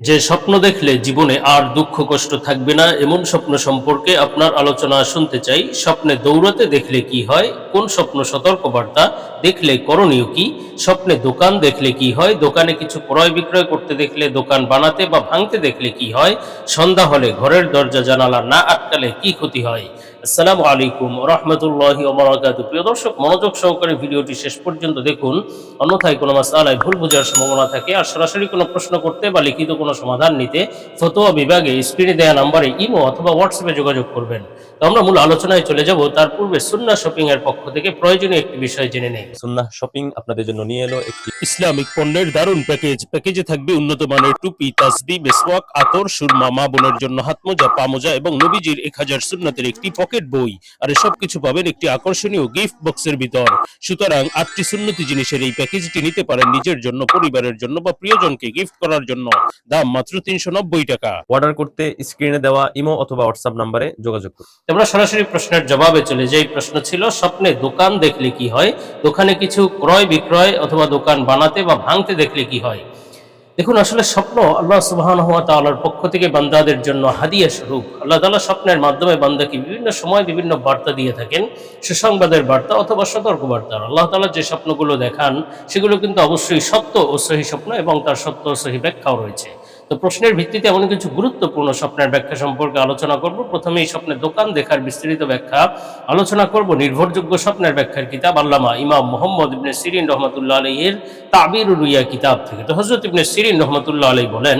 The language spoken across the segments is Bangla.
যে স্বপ্ন দেখলে জীবনে আর দুঃখ কষ্ট থাকবে না, এমন স্বপ্ন সম্পর্কে আপনার আলোচনা শুনতে চাই। স্বপ্নে দৌড়াতে দেখলে কি হয়? কোন স্বপ্ন সতর্কবার্তা? দেখলে করণীয় কি? স্বপ্নে দোকান দেখলে কি হয়? দোকানে কিছু ক্রয় বিক্রয় করতে দেখলে দোকান বানাতে বা ভাঙতে দেখলে কি হয়? সন্ধ্যা হলে ঘরের দরজা জানালা না আটকালে কি ক্ষতি হয়? আসসালামু আলাইকুম রহমতুল্লাহি ওবরাকাতু। প্রিয় দর্শক, মনোযোগ সহকারে ভিডিওটি শেষ পর্যন্ত দেখুন। অন্যথায় কোনো মাসালায় ভুল বোঝার সম্ভাবনা থাকে। আর সরাসরি কোনো প্রশ্ন করতে বা লিখিত কোনো সমাধান নিতে ফতোয়া বিভাগে স্ক্রিনে দেওয়া নাম্বারে ইমো অথবা হোয়াটসঅ্যাপে যোগাযোগ করবেন। তো আমরা মূল আলোচনায় চলে যাব তার পূর্বে সুন্না শপিং এর পক্ষ থেকে প্রয়োজনীয় একটি বিষয় জেনে নেই। সুন্নাহ শপিং আপনাদের জন্য নিয়ে এলো একটি ইসলামিক পণ্যের দারুণ প্যাকেজ। প্যাকেজে থাকবে উন্নত মানের টুপি তাসবি মেসওয়াক আতর সুরমা মা বোনের জন্য হাত মোজা পা মোজা এবং নবীজির এক হাজার সুন্নাতের একটি পকেট বই। আর সব কিছু পাবেন একটি আকর্ষণীয় গিফট বক্সের ভিতর। সুতরাং আটটি সুন্নতি জিনিসের এই প্যাকেজটি নিতে পারেন নিজের জন্য পরিবারের জন্য বা প্রিয়জনকে গিফট করার জন্য। দাম মাত্র তিনশো নব্বই টাকা। অর্ডার করতে স্ক্রিনে দেওয়া ইমো অথবা হোয়াটসঅ্যাপ নাম্বারে যোগাযোগ করুন। আমরা সরাসরি প্রশ্নের জবাবে চলে যাই প্রশ্ন ছিল স্বপ্নে দোকান দেখলে কি হয়? দোকানে কিছু ক্রয় বিক্রয় অথবা দোকান বানাতে বা ভাঙতে দেখলে কি হয়? দেখুন আসলে স্বপ্ন আল্লাহ সুবাহান হওয়া তাল্লার পক্ষ থেকে বান্দাদের জন্য হাদিয়া স্বরূপ। আল্লাহ তালা স্বপ্নের মাধ্যমে বান্দাকে বিভিন্ন সময় বিভিন্ন বার্তা দিয়ে থাকেন। সুসংবাদের বার্তা অথবা সতর্ক বার্তা আল্লাহ তালা যে স্বপ্নগুলো দেখান সেগুলো কিন্তু অবশ্যই সত্য ও সহি স্বপ্ন এবং তার সত্য ও সহি ব্যাখ্যাও রয়েছে। তো প্রশ্নের ভিত্তিতে এমন কিছু গুরুত্বপূর্ণ স্বপ্নের ব্যাখ্যা সম্পর্কে আলোচনা করব। প্রথমে এই স্বপ্নের দোকান দেখার বিস্তারিত ব্যাখ্যা। আলোচনা করব নির্ভরযোগ্য স্বপ্নের ব্যাখ্যার কিতাব আল্লামা ইমাম মোহাম্মদ ইবনে সিরিন রহমতুল্লাহ আলহের তাবির রুইয়া কিতাব থেকে। তো হজরত ইবনে সিরিন রহমতুল্লাহ আলহী বলেন,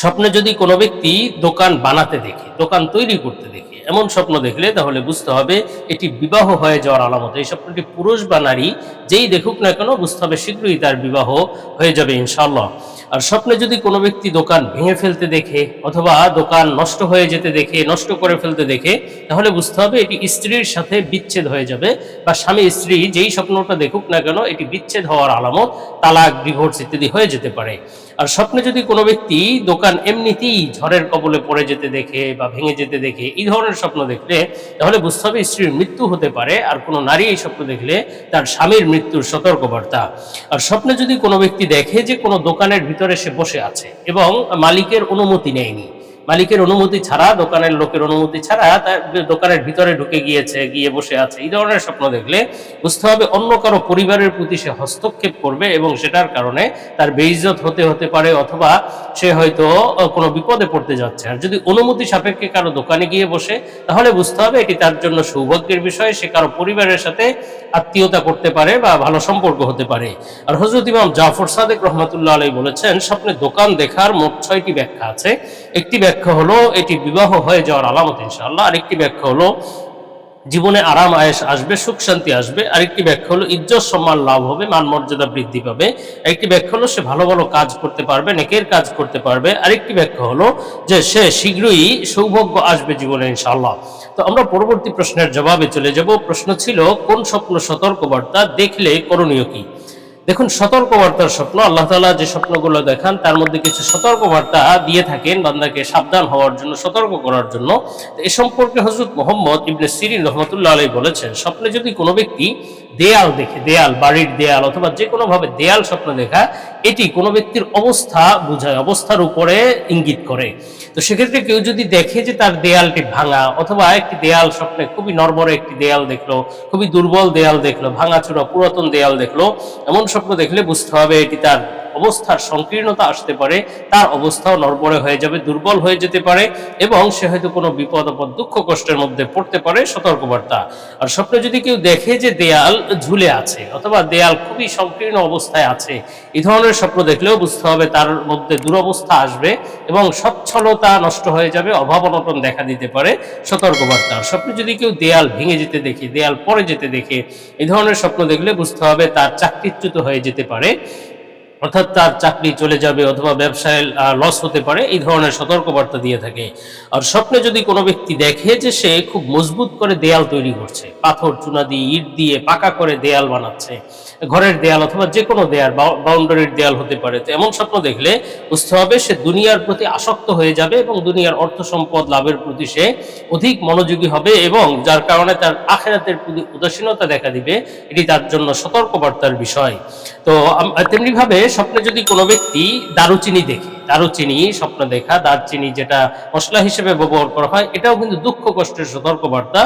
স্বপ্নে যদি কোনো ব্যক্তি দোকান বানাতে দেখে, দোকান তৈরি করতে দেখে এমন স্বপ্ন দেখলে তাহলে বুঝতে হবে এটি বিবাহ হয়ে যাওয়ার আলামত। এই স্বপ্নটি পুরুষ বা নারী, যেই দেখুক না কেন বুঝতে হবে শীঘ্রই তার বিবাহ হয়ে যাবে ইনশাল্লাহ আর স্বপ্নে যদি কোনো ব্যক্তি দোকান ভেঙে ফেলতে দেখে অথবা দোকান নষ্ট হয়ে যেতে দেখে, নষ্ট করে ফেলতে দেখে, তাহলে বুঝতে হবে এটি স্ত্রীর সাথে বিচ্ছেদ হয়ে যাবে বা স্বামী স্ত্রী যেই স্বপ্নটা দেখুক না কেন এটি বিচ্ছেদ হওয়ার আলামত, তালাক, ডিভোর্স ইত্যাদি হয়ে যেতে পারে। আর স্বপ্নে যদি কোনো ব্যক্তি দোকান এমনিতেই ঝড়ের কবলে পড়ে যেতে দেখে বা ভেঙে যেতে দেখে, এই ধরনের স্বপ্ন দেখলে, তাহলে বুঝতে হবে স্ত্রীর মৃত্যু হতে পারে, আর কোনো নারী এই স্বপ্ন দেখলে তার স্বামীর মৃত্যুর সতর্কবার্তা। আর স্বপ্নে যদি কোনো ব্যক্তি দেখে যে কোনো দোকানের ভিতরে সে বসে আছে এবং মালিকের অনুমতি নেয়নি মালিকের অনুমতি ছাড়া, দোকানের লোকের অনুমতি ছাড়া তার দোকানের ভিতরে ঢুকে গিয়েছে, গিয়ে বসে আছে। এই ধরনের স্বপ্ন দেখলে বুঝতে হবে অন্য কারও পরিবারের প্রতি সে হস্তক্ষেপ করবে এবং সেটার কারণে তার বেইজ্জত হতে হতে পারে অথবা সে হয়তো কোনো বিপদে পড়তে যাচ্ছে। আর যদি অনুমতি সাপেক্ষে কারও দোকানে গিয়ে বসে, তাহলে বুঝতে হবে এটি তার জন্য সৌভাগ্যের বিষয়। সে কারও পরিবারের সাথে আত্মীয়তা করতে পারে বা ভালো সম্পর্ক হতে পারে। আর হজরত ইমাম জাফর সাদেক রহমতুল্লাহ আলাই বলেছেন, স্বপ্নে দোকান দেখার মোট ছয়টি ব্যাখ্যা আছে। একটি ব্যাখ্যা হলো, এটি বিবাহ হয়ে যাওয়ার আলামত ইনশাআল্লাহ। আরেকটি ব্যাখ্যা হলো, জীবনে আরাম আয়েস আসবে, সুখ, শান্তি আসবে। আরেকটি ব্যাখ্যা হলো, ইজ্জত, সম্মান লাভ হবে, মান মর্যাদা বৃদ্ধি পাবে। একটি ব্যাখ্যা হলো, সে ভালো ভালো কাজ করতে পারবে, নেকের কাজ করতে পারবে। আরেকটি ব্যাখ্যা হলো যে, সে শীঘ্রই সৌভাগ্য আসবে জীবনে ইনশাআল্লাহ। তো আমরা পরবর্তী প্রশ্নের জবাবে চলে যাব। প্রশ্ন ছিল, কোন স্বপ্ন সতর্কবার্তা দেখলে করণীয় কি? দেখুন, সতর্কবার্তার স্বপ্ন, আল্লাহ তালা যে স্বপ্নগুলো দেখান, তার মধ্যে কিছু সতর্কবার্তা দিয়ে থাকেন বান্দাকে সাবধান হওয়ার জন্য, সতর্ক করার জন্য। এ সম্পর্কে হজরত মোহাম্মদ ইবনে সিরিন রহমতুল্লাহ আলী বলেছেন, স্বপ্নে যদি কোনো ব্যক্তি দেয়াল দেখে, দেয়াল, বাড়ির দেয়াল অথবা যে কোনোভাবে দেয়াল স্বপ্ন দেখা এটি কোনো ব্যক্তির অবস্থা বোঝায়, অবস্থার উপরে ইঙ্গিত করে। তো সেক্ষেত্রে কেউ যদি দেখে যে তার দেয়ালটি ভাঙা, অথবা একটি দেয়াল স্বপ্নে খুবই নরবরে একটি দেয়াল দেখল, খুবই দুর্বল দেয়াল দেখল, ভাঙাচোরা পুরাতন দেয়াল দেখল, এমন স্বপ্ন দেখলে বুঝতে হবে এটি তার অবস্থার সংকীর্ণতা আসতে পারে, তার অবস্থাও নড়বড়ে হয়ে যাবে, দুর্বল হয়ে যেতে পারে এবং সে হয়তো কোনো বিপদ অপদ দুঃখ, কষ্টের মধ্যে পড়তে পারে, সতর্কবার্তা। আর স্বপ্নে যদি কেউ দেখে যে দেয়াল ঝুলে আছে অথবা দেয়াল খুবই সংকীর্ণ অবস্থায় আছে, এই ধরনের স্বপ্ন দেখলেও বুঝতে হবে তার মধ্যে দুরবস্থা আসবে এবং সচ্ছলতা নষ্ট হয়ে যাবে, অভাব অনটন দেখা দিতে পারে, সতর্কবার্তা। স্বপ্নে যদি কেউ দেয়াল ভেঙে যেতে দেখে, দেয়াল পরে যেতে দেখে, এই ধরনের স্বপ্ন দেখলে বুঝতে হবে তার চাকরিচ্যুত হয়ে যেতে পারে। অর্থাৎ তার চাকরি চলে যাবে অথবা ব্যবসায় লস হতে পারে, এই ধরনের সতর্কবার্তা দিয়ে থাকে। আর স্বপ্নে যদি কোনো ব্যক্তি দেখে যে সে খুব মজবুত করে দেয়াল তৈরি করছে, পাথর, চুনা দিয়ে, ইট দিয়ে পাকা করে দেয়াল বানাচ্ছে, ঘরের দেয়াল অথবা যে কোনো দেয়াল বাউন্ডারির দেয়াল হতে পারে, তো এমন স্বপ্ন দেখলে বুঝতে হবে সে দুনিয়ার প্রতি আসক্ত হয়ে যাবে এবং দুনিয়ার অর্থ সম্পদ লাভের প্রতি সে অধিক মনোযোগী হবে এবং যার কারণে তার আখেরাতের প্রতি উদাসীনতা দেখা দিবে। এটি তার জন্য সতর্কবার্তার বিষয়। তো তেমনিভাবে স্বপ্নে যদি কোনো ব্যক্তি দারুচিনি দেখে দারুচিনি, স্বপ্ন দেখা, দারচিনি যেটা মশলা হিসেবে ব্যবহার করা হয়, এটাও কিন্তু দুঃখ, কষ্টের সতর্কবার্তা।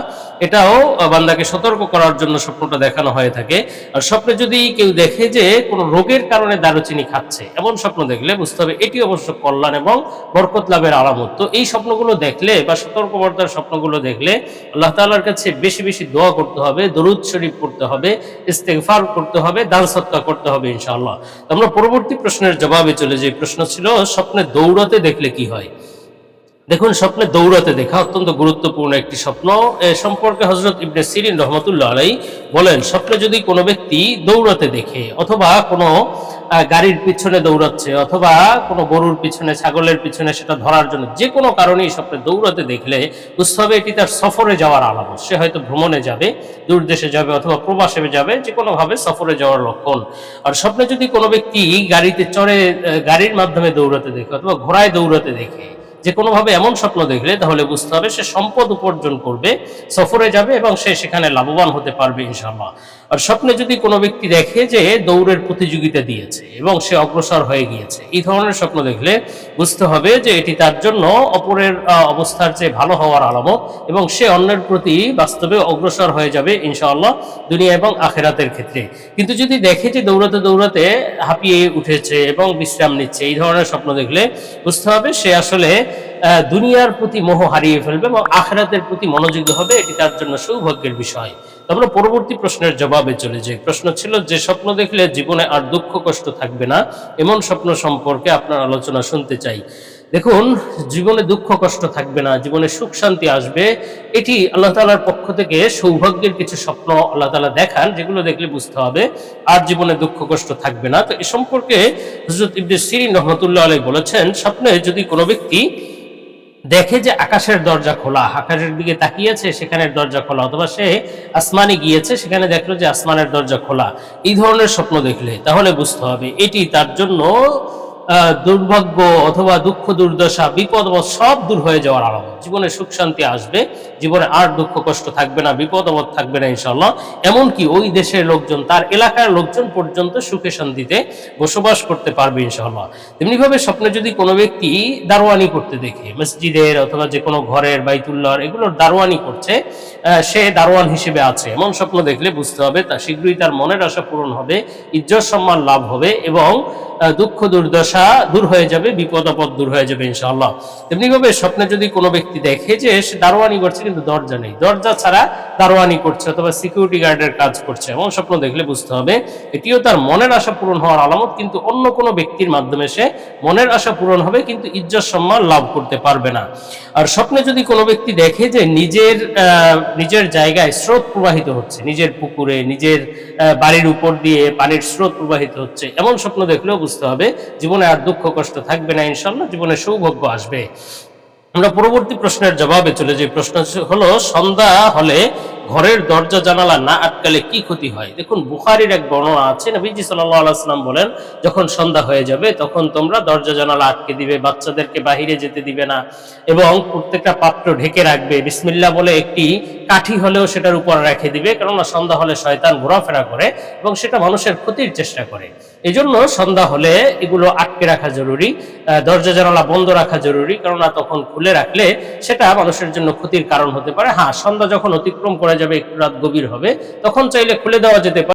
এটাও বান্দাকে সতর্ক করার জন্য স্বপ্নটা দেখানো হয়ে থাকে। আর স্বপ্নে যদি কেউ দেখে যে কোনো রোগের কারণে দারুচিনি খাচ্ছে, এমন স্বপ্ন দেখলে বুঝতে হবে এটি অবশ্য কল্যাণ এবং বরকত লাভের আলামত তো এই স্বপ্নগুলো দেখলে বা সতর্কবার্তার স্বপ্নগুলো দেখলে আল্লাহ তাআলার কাছে বেশি বেশি দোয়া করতে হবে, দরুদ শরীফ করতে হবে, ইস্তেগফার করতে হবে, দান সৎকা করতে হবে ইনশাআল্লাহ। আমরা পরবর্তী প্রশ্নের জবাবে চলে যে প্রশ্ন ছিল স্বপ্নে দৌড়াতে দেখলে কি হয়? দেখুন, স্বপ্নে দৌড়াতে দেখা অত্যন্ত গুরুত্বপূর্ণ একটি স্বপ্ন। সম্পর্কে হজরত ইবনে সিরিন রহমতুল্লাহ আলাই বলেন, স্বপ্নে যদি কোনো ব্যক্তি দৌড়াতে দেখে অথবা কোনো গাড়ির পিছনে দৌড়াচ্ছে অথবা কোনো গরুর পিছনে, ছাগলের পিছনে সেটা ধরার জন্য যে কোনো কারণেই স্বপ্নে দৌড়াতে দেখলে হবে এটি তার সফরে যাওয়ার আলামত। সে হয়তো ভ্রমণে যাবে, দূর দেশে যাবে অথবা প্রবাসে যাবে, যে কোনোভাবে সফরে যাওয়ার লক্ষণ। আর স্বপ্নে যদি কোনো ব্যক্তি গাড়িতে চড়ে গাড়ির মাধ্যমে দৌড়াতে দেখে অথবা ঘোড়ায় দৌড়াতে দেখে যে কোনোভাবে এমন স্বপ্ন দেখলে, তাহলে বুঝতে হবে সে সম্পদ উপার্জন করবে, সফরে যাবে এবং সে সেখানে লাভবান হতে পারবে ইনশাল্লাহ আর স্বপ্নে যদি কোনো ব্যক্তি দেখে যে দৌড়ের প্রতিযোগিতা দিয়েছে এবং সে অগ্রসর হয়ে গিয়েছে, এই ধরনের স্বপ্ন দেখলে বুঝতে হবে যে এটি তার জন্য অপরের অবস্থার চেয়ে ভালো হওয়ার আলামত এবং সে অন্যের প্রতি বাস্তবে অগ্রসর হয়ে যাবে, ইনশাআল্লাহ, দুনিয়া এবং আখেরাতের ক্ষেত্রে। কিন্তু যদি দেখে যে দৌড়াতে দৌড়াতে হাঁপিয়ে উঠেছে এবং বিশ্রাম নিচ্ছে, এই ধরনের স্বপ্ন দেখলে বুঝতে হবে সে আসলে দুনিয়ার প্রতি মোহ হারিয়ে ফেলবে এবং আখেরাতের প্রতি মনোযোগী হবে, এটি তার জন্য সৌভাগ্যের বিষয়। তো আমরা পরবর্তী প্রশ্নের জবাবে চলে যাই। প্রশ্ন ছিল যে, স্বপ্ন দেখলে জীবনে আর দুঃখ কষ্ট থাকবে না? এমন স্বপ্ন সম্পর্কে আপনার আলোচনা শুনতে চাই। দেখুন, জীবনে দুঃখ কষ্ট থাকবে না, জীবনে সুখ শান্তি আসবে। এটি আল্লাহ তালার পক্ষ থেকে সৌভাগ্যের কিছু স্বপ্ন আল্লাহ তালা দেখান, যেগুলো দেখলে বুঝতে হবে, আর জীবনে দুঃখ কষ্ট থাকবে না। তো এ সম্পর্কে হজরত ইবনে সিরিন রহমতুল্লাহ আলাই বলেছেন, স্বপ্নে যদি কোনো ব্যক্তি দেখে যে আকাশের দরজা খোলা, আকাশের দিকে তাকিয়েছে সেখানে দরজা খোলা, অথবা সে আসমানে গিয়েছে, সেখানে দেখল যে আসমানের দরজা খোলা। এই ধরনের স্বপ্ন দেখলে তাহলে বুঝতে হবে এটি তার জন্য দুর্ভাগ্য অথবা দুঃখ, দুর্দশা, বিপদ সব দূর হয়ে যাওয়ার আলামত জীবনে সুখ, শান্তি আসবে। জীবনে আর দুঃখ, কষ্ট থাকবে না, বিপদ আপদ থাকবে না ইনশাল্লাহ এমনকি ওই দেশের লোকজন, তার এলাকার লোকজন পর্যন্ত সুখে, শান্তিতে বসবাস করতে পারবে ইনশাল্লাহ তেমনিভাবে স্বপ্নে যদি কোনো ব্যক্তি দারোয়ানি করতে দেখে, মসজিদের অথবা যে কোনো ঘরের বাইতুল্লাহর, এগুলোর দারোয়ানি করছে সে দারোয়ান হিসেবে আছে। এমন স্বপ্ন দেখলে বুঝতে হবে, তা শীঘ্রই তার মনের আশা পূরণ হবে, ইজ্জত সম্মান লাভ হবে এবং দুঃখ দুর্দশা দূর হয়ে যাবে বিপদ আপদ দূর হয়ে যাবে ইনশাআল্লাহ। তেমনিভাবে স্বপ্নে যদি কোনো ব্যক্তি দেখে যে সে দারোয়ানি করছে, কিন্তু দরজা নেই। দরজা ছাড়া দারোয়ানি করছে অথবা সিকিউরিটি গার্ডের কাজ করছে, এমন স্বপ্ন দেখলে বুঝতে হবে, এটিও তার মনের আশা পূরণ হওয়ার আলামত, কিন্তু অন্য কোনো ব্যক্তির মাধ্যমে সে মনের আশা পূরণ হবে, কিন্তু ইজ্জত সম্মান লাভ করতে পারবে না। আর স্বপ্নে যদি কোনো ব্যক্তি দেখে যে নিজের নিজের জায়গায় স্রোত প্রবাহিত হচ্ছে, নিজের পুকুরে, নিজের বাড়ির উপর দিয়ে পানির স্রোত প্রবাহিত হচ্ছে, এমন স্বপ্ন দেখলেও বুঝতে হবে, জীবনে আর দুঃখ কষ্ট থাকবে না ইনশাল্লাহ জীবনে সৌভাগ্য আসবে। আমরা পরবর্তী প্রশ্নের জবাবে চলে যাই। প্রশ্ন হলো, সন্ধ্যা হলে ঘরের দরজা জানালা না আটকালে কি ক্ষতি হয়? দেখুন, বুখারির এক বর্ণনা আছে, নবীজি সাল্লাম বলেন, যখন সন্ধ্যা হয়ে যাবে, তখন তোমরা দরজা জানালা আটকে দিবে, বাচ্চাদেরকে বাহিরে যেতে দিবে না, এবং প্রত্যেকটা পাত্র ঢেকে রাখবে। বিসমিল্লা বলে একটি কাঠি হলেও সেটার উপর রেখে দিবে, কেননা সন্ধ্যা হলে শয়তান ঘোরাফেরা করে, এবং সেটা মানুষের ক্ষতির চেষ্টা করে। এই জন্য সন্ধ্যা হলে এগুলো আটকে রাখা জরুরি দরজা জানালা বন্ধ রাখা জরুরি, কেননা তখন খুলে রাখলে সেটা মানুষের জন্য ক্ষতির কারণ হতে পারে। হ্যাঁ সন্ধ্যা যখন অতিক্রম করে যাবে, একটু রাত গভীর হবে, তখন চাইলে খুলে দেওয়া যেতে পারে।